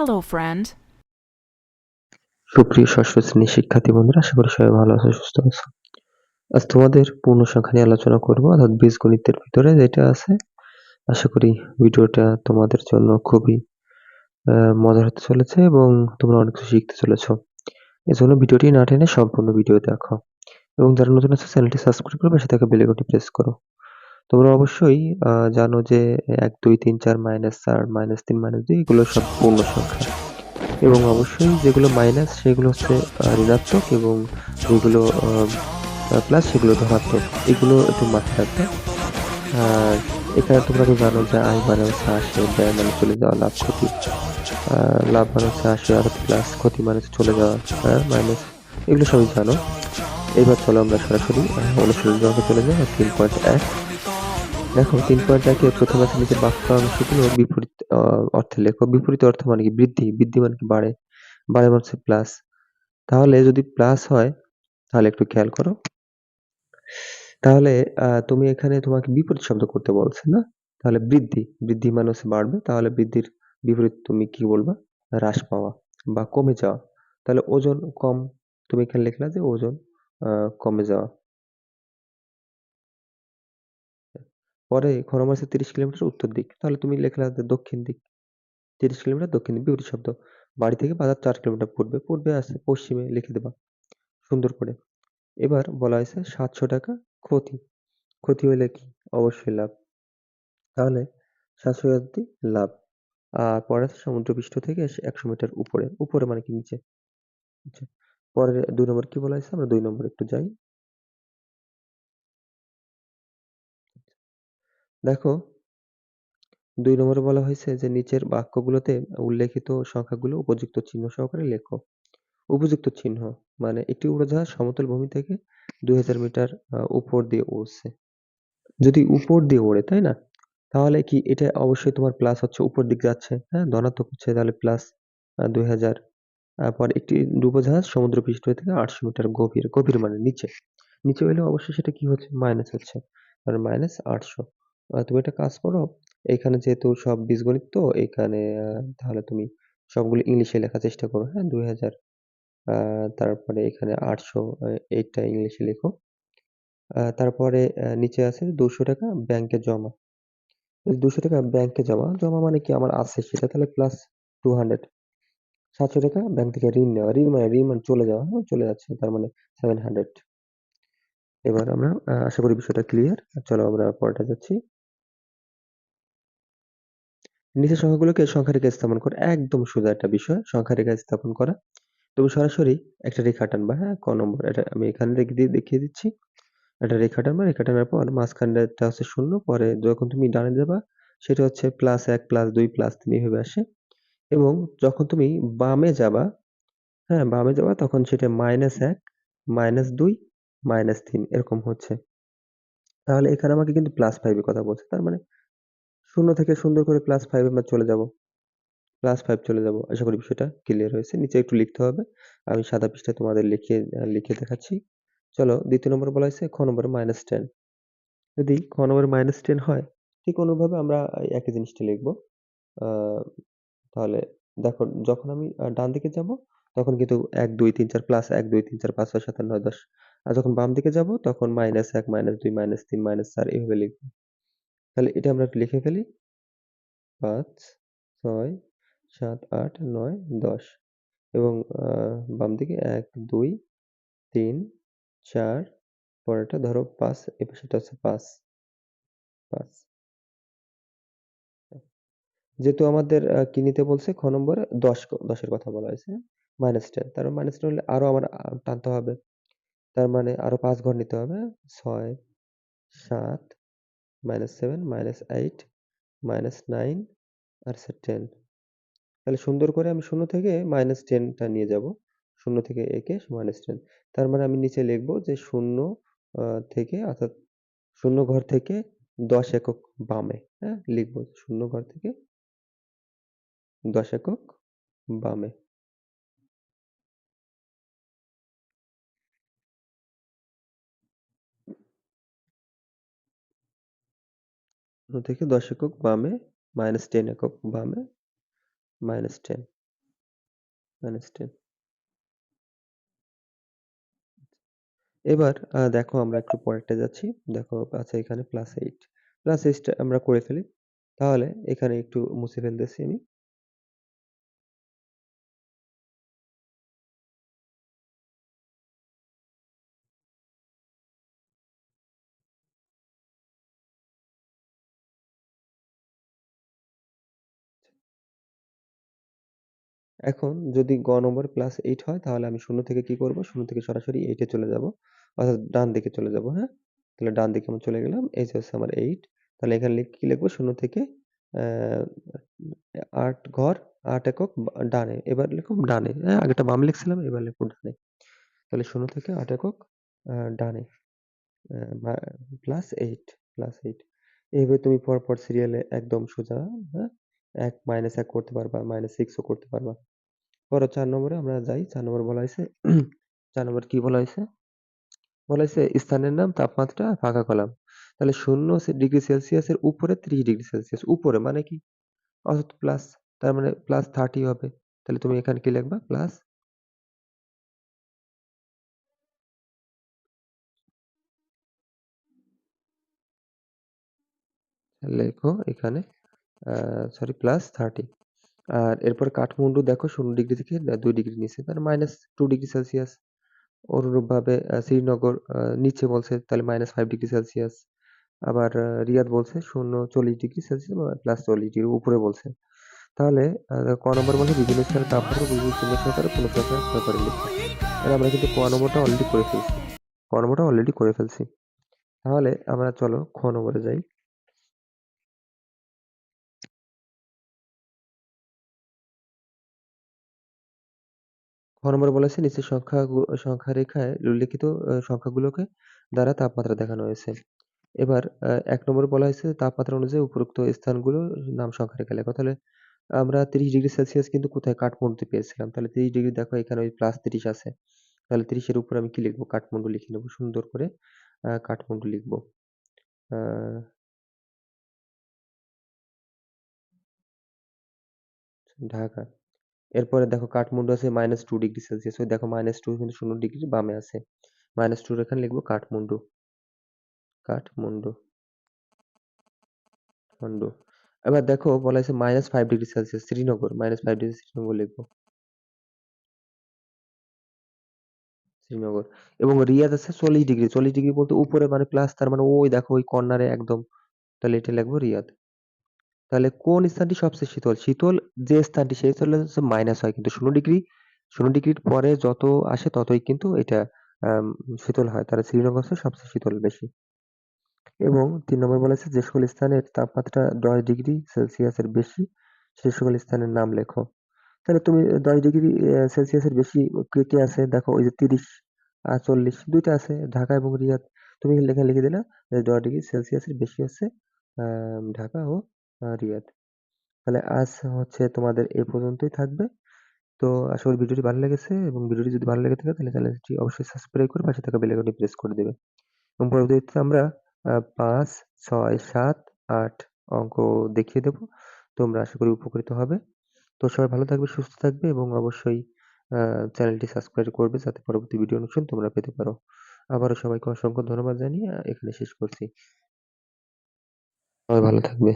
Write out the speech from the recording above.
Hello, friend. সুপ্রিয় ষষ্ঠ শ্রেণির শিক্ষার্থী বন্ধুরা আশা করি সবাই ভালো আছো সুস্থ আছো। আজ তোমাদের পূর্ণ সংখ্যা নিয়ে আলোচনা করব অর্থাৎ বীজগণিতের ভিতরে যেটা আছে। আশা করি ভিডিওটা তোমাদের জন্য খুবই মজার হতে চলেছে এবং তোমরা অনেক কিছু শিখতে চলেছো। এজন্য ভিডিওটি না টেনে সম্পূর্ণ ভিডিও দেখো। এবং যারা নতুন আছে চ্যানেলটি সাবস্ক্রাইব করবে থাকা বেল আইকনটি প্রেস করো। তোমরা অবশ্যই জানো যে এক, দুই, তিন, চার মাইনাস চার মাইনাস তিন মাইনাস দুই এগুলো সব পূর্ণ সংখ্যা। এবং অবশ্যই যেগুলো মাইনাস সেগুলো হচ্ছে ঋণাত্মক এবং যেগুলো প্লাস সেগুলো ধনাত্মক। এগুলো একটু মাথায় রাখবে। আর এখানে তোমরা তো জানো যে আয় মানে হচ্ছে আসে ব্যয় মানে চলে যাওয়া, লাভ ক্ষতি। লাভ মানে হচ্ছে আসে আর প্লাস ক্ষতি মানে চলে যাওয়া হ্যাঁ মাইনাস এগুলো সবই জানো। এবার চলো আমরা সরাসরি অনুশীলন জগতে চলে যাই, তিন পয়েন্ট এক। দেখো, তিন পয়েন্ট একে প্রথম আছে নিচে বাক্য অংশগুলো বিপরীত অর্থে লেখো, বিপরীত অর্থ মানে কি? বৃদ্ধি বৃদ্ধি মানে কি? বাড়ে বাড়ে মানে প্লাস তাহলে যদি প্লাস হয়, তাহলে একটু খেয়াল করো। তাহলে তুমি এখানে তোমাকে বিপরীত শব্দ করতে বলছে না? তাহলে বৃদ্ধি বৃদ্ধি মানে বাড়বে, তাহলে বৃদ্ধির বিপরীত তুমি কি বলবা? হ্রাস পাওয়া বা কমে যাওয়া। তাহলে ওজন কম, তুমি এখানে লিখলা যে ওজন কমে যাওয়া। পরে ঘন মাসে তিরিশ কিলোমিটার উত্তর দিক। তাহলে তুমি লিখলা যে দক্ষিণ দিক। তিরিশ কিলোমিটার দক্ষিণ দিক, বিপরীত শব্দ। বাড়ি থেকে বাজার চার কিলোমিটার পূর্বে পূর্বে আছে পশ্চিমে লিখে দেবা। সুন্দর করে। এবার বলা হয়েছে সাতশো টাকা ক্ষতি। ক্ষতি হলে কি? অবশ্যই লাভ। তাহলে সাতশো টাকা লাভ। আর পরে আছে সমুদ্রপৃষ্ঠ থেকে একশো মিটার উপরে। উপরে মানে কি নিচে। পরে দুই নম্বর কি বলা হয়েছে? আমরা দুই নম্বর একটু যাই। দেখো দুই নম্বরে বলা হয়েছে যে নিচের বাক্যগুলোতে উল্লেখিত সংখ্যাগুলো উপযুক্ত চিহ্ন সহকারে লেখো। উপযুক্ত চিহ্ন মানে একটি উড়োজাহাজ সমতল ভূমি থেকে দুই হাজার মিটার আহ, উপর দিয়ে উড়ছে। যদি উপর দিয়ে ওড়ে তাই না? তাহলে কি এটা অবশ্যই তোমার প্লাস হচ্ছে উপর দিক যাচ্ছে হ্যাঁ? ধনাত্মক হচ্ছে তাহলে প্লাস দুই হাজার। একটি ডুবোজাহাজ সমুদ্রপৃষ্ঠ থেকে আটশো মিটার গভীর গভীর মানে নিচে। নিচে হলে অবশ্যই সেটা কি হচ্ছে? মাইনাস হচ্ছে। মানে মাইনাস আটশো। তুমি একটা কাজ করো এখানে যেহেতু সব বীজগণিত তো এখানে আহ, তাহলে তুমি সবগুলো ইংলিশে লেখার চেষ্টা করো হ্যাঁ? দুই হাজার আহ, তারপরে এখানে আটশো এইটা ইংলিশে লেখো। আহ, তারপরে আহ, নিচে আছে দুশো টাকা ব্যাংকে জমা। দুশো টাকা ব্যাংকে জমা জমা মানে কি আমার আছে সেটা? তাহলে প্লাস টু হান্ড্রেড সাতশো টাকা ব্যাংক থেকে ঋণ নেওয়া ঋণ মানে ঋণ মানে চলে যাওয়া হ্যাঁ? চলে যাচ্ছে তার মানে সেভেন হান্ড্রেড এবার আমরা আহ, আশা করি বিষয়টা ক্লিয়ার চলো আমরা পরেটা যাচ্ছি। নিচের সংখ্যাগুলোকে সংখ্যা রেখা স্থাপন করা একদম সোজা একটা বিষয় সংখ্যা রেখা স্থাপন করা। তুমি সরাসরি একটা রেখা টানবা হ্যাঁ? ক নম্বর, এটা আমি এখানে রেখে দিয়ে দেখিয়ে দিচ্ছি। একটা রেখা টানবা, রেখা টানার পর মাঝখানটা হচ্ছে শূন্য, পরে যখন তুমি ডানে যাবা, সেটা হচ্ছে প্লাস এক প্লাস দুই প্লাস তিন এইভাবে আসে। এবং যখন তুমি বামে যাবা হ্যাঁ বামে যাবা, তখন সেটা মাইনাস এক মাইনাস দুই মাইনাস তিন, এরকম হচ্ছে। তাহলে এখানে আমাকে কিন্তু প্লাস ফাইভের কথা বলছে, তার মানে শূন্য থেকে সুন্দর করে প্লাস ফাইভে আমরা চলে যাব। প্লাস ফাইভ চলে যাব। আশা করি বিষয়টা ক্লিয়ার হয়েছে। নিচে একটু লিখতে হবে। আমি সাদা পৃষ্ঠায় তোমাদের লিখে লিখে দেখাচ্ছি। চলো, দ্বিতীয় নম্বর বলা হয়েছে খ নম্বরে মাইনাস টেন যদি খ নম্বরে মাইনাস টেন হয়, ঠিক অনুভাবে আমরা একই জিনিসটা লিখব। তাহলে দেখো, যখন আমি ডান দিকে যাব, তখন কিন্তু এক, দুই, তিন, চার প্লাস এক, দুই, তিন, চার, পাঁচ, ছয়, সাত, আট, নয়, দশ। আর যখন বাম দিকে যাব, তখন মাইনাস এক মাইনাস দুই মাইনাস তিন মাইনাস চার, এইভাবে লিখব। তাহলে এটা আমরা একটু লিখে ফেলি। পাঁচ, ছয়, সাত, আট, নয়, দশ এবং বাম দিকে এক, দুই, তিন, চার, পরেরটা ধরো পাঁচ এ পাশেটা হচ্ছে পাঁচ। পাঁচ। যেহেতু আমাদের কি নিতে বলছে? খ নম্বরে দশ দশের কথা বলা হয়েছে মাইনাস টেন তার মাইনাস টেন হলে আরও আমার টানতে হবে। তার মানে আরও পাঁচ ঘর নিতে হবে। ছয়, সাত minus seven minus eight minus nine আর স্যার টেন তাহলে সুন্দর করে আমি শূন্য থেকে মাইনাস টেনটা নিয়ে যাব। শূন্য থেকে একে মাইনাস টেন তার মানে আমি নিচে লিখব যে শূন্য থেকে, অর্থাৎ শূন্য ঘর থেকে দশ একক বামে হ্যাঁ? লিখব শূন্য ঘর থেকে দশ একক বামে। শূন্য থেকে দশ একক বামে মাইনাস টেন একক বামে মাইনাস টেন মাইনাস টেন এবার দেখো আমরা একটু পরেরটা যাচ্ছি। দেখো আছে এখানে প্লাস এইট প্লাস এইটটা আমরা করে ফেলি। তাহলে এখানে একটু মুছে ফেলতেছি আমি। এখন যদি গ নম্বর প্লাস এইট হয়, তাহলে আমি শূন্য থেকে কি করব? শূন্য থেকে সরাসরি এইটে চলে যাব। অর্থাৎ ডান দিকে চলে যাব হ্যাঁ? তাহলে ডান দিকে আমি চলে গেলাম, এই যে হচ্ছে আমার এইট তাহলে এখানে কি লিখব? শূন্য থেকে আট ঘর, আট একক ডানে। এবার লিখুন ডানে হ্যাঁ? আগেটা বাম লিখছিলাম, এবার লিখব ডানে। তাহলে শূন্য থেকে আট একক ডানে প্লাস এইট প্লাস এইট এইভাবে তুমি পরপর সিরিয়ালে একদম সোজা হ্যাঁ? এক মাইনাস এক করতে পারবা মাইনাস সিক্সও করতে পারবা। পরে চার নম্বরে আমরা যাই, চার নম্বর বলা হয়েছে চার নম্বর কি বলা হয়েছে? বলা হয়েছে স্থানের নাম, তাপমাত্রা, ফাঁকা কলাম। তাহলে শূন্য ডিগ্রি সেলসিয়াসের উপরে ত্রিশ ডিগ্রি সেলসিয়াস। উপরে মানে কি? অর্থাৎ প্লাস তার মানে প্লাস থার্টি হবে। তাহলে তুমি এখানে কি লিখবা? প্লাস লেখো এখানে সরি প্লাস থার্টি আর এরপর কাঠমান্ডু দেখো শূন্য ডিগ্রি থেকে দুই ডিগ্রি নিচে তাহলে মাইনাস টু ডিগ্রি সেলসিয়াস অনুরূপভাবে শ্রীনগর নিচে বলছে তাহলে মাইনাস ফাইভ ডিগ্রি সেলসিয়াস আবার রিয়াদ বলছে শূন্য চল্লিশ ডিগ্রি সেলসিয়াস প্লাস চল্লিশ ডিগ্রি উপরে বলছে। তাহলে ক নম্বর বলে বিভিন্ন স্থানে তাপমাত্রা বিভিন্ন চিহ্ন সহকারে কোনো প্রকার করে লিখবে তাহলে আমরা কিন্তু ক নম্বরটা অলরেডি করে ফেলছি। ক নম্বরটা অলরেডি করে ফেলছি। তাহলে আমরা চলো খ নম্বরে যাই। খ নম্বরে বলেছে নিচের সংখ্যা সংখ্যা রেখায় উল্লেখিত সংখ্যাগুলোকে দ্বারা তাপমাত্রা দেখানো হয়েছে। এবার আহ, এক নম্বরে বলা হয়েছে তাপমাত্রা অনুযায়ী উপরোক্ত স্থানগুলো নাম সংখ্যা রেখা লেখো। তাহলে আমরা তিরিশ ডিগ্রি সেলসিয়াস কিন্তু কোথায়? কাঠমান্ডুতে পেয়েছিলাম। তাহলে তিরিশ ডিগ্রি দেখো এখানে ওই প্লাস তিরিশ আছে। তাহলে তিরিশের উপর আমি কি লিখব? কাঠমান্ডু লিখে নেব। সুন্দর করে আহ, কাঠমান্ডু লিখব। আহ, ঢাকা। এরপরে দেখো কাঠমান্ডু আছে মাইনাস টু ডিগ্রি সেলসিয়াস ওই দেখো মাইনাস টু কিন্তু শূন্য ডিগ্রি বামে আছে। মাইনাস টুর এখানে লিখব কাঠমান্ডু। কাঠমান্ডু। কাঠমান্ডু। এবার দেখো বলা হয়েছে minus five degree Celsius Srinagar. Minus five degree Srinagar লিখব। শ্রীনগর। এবং রিয়াদ আছে চল্লিশ ডিগ্রি চল্লিশ ডিগ্রি বলতে উপরে মানে প্লাস তার মানে ওই দেখো ওই কর্নারে একদম। তাহলে এটা লিখব রিয়াদ। তাহলে কোন স্থানটি সবচেয়ে শীতল? শীতল যে স্থানটি সেই স্থানে হচ্ছে মাইনাস হয় কিন্তু শূন্য ডিগ্রি শূন্য ডিগ্রির পরে যত আসে ততই কিন্তু এটা শীতল হয়। তাহলে শ্রীনগর হচ্ছে সবচেয়ে শীতল বেশি। এবং তিন নম্বর বলেছে যে সকল স্থানের তাপমাত্রা দশ ডিগ্রি সেলসিয়াসের বেশি সে সকল স্থানের নাম লেখো। তাহলে তুমি দশ ডিগ্রি সেলসিয়াসের বেশি কে কে আছে দেখো ওই যে তিরিশ আর চল্লিশ দুইটা আছে ঢাকা এবং রিয়াদ। তুমি লেখা লিখে দিলা দশ ডিগ্রি সেলসিয়াসের বেশি আহ, ঢাকা ও রিয়াদ। তাহলে আজ হচ্ছে তোমাদের এ পর্যন্তই থাকবে। তো আশা করি ভিডিওটি ভালো লেগেছে এবং ভিডিওটি যদি ভালো লেগে থাকে তাহলে চ্যানেলটি অবশ্যই সাবস্ক্রাইব করে পাশে থাকা বেল প্রেস করে দেবে। এবং পরবর্তীতে আমরা আহ, পাঁচ ছয় সাত আট অঙ্ক দেখিয়ে দেব। তোমরা আশা করি উপকৃত হবে। তো সবাই ভালো থাকবে সুস্থ থাকবে এবং অবশ্যই আহ, চ্যানেলটি সাবস্ক্রাইব করবে যাতে পরবর্তী ভিডিও অনুষ্ঠান তোমরা পেতে পারো। আবারও সবাইকে অসংখ্য ধন্যবাদ জানিয়ে এখানে শেষ করছি। সবাই ভালো থাকবে।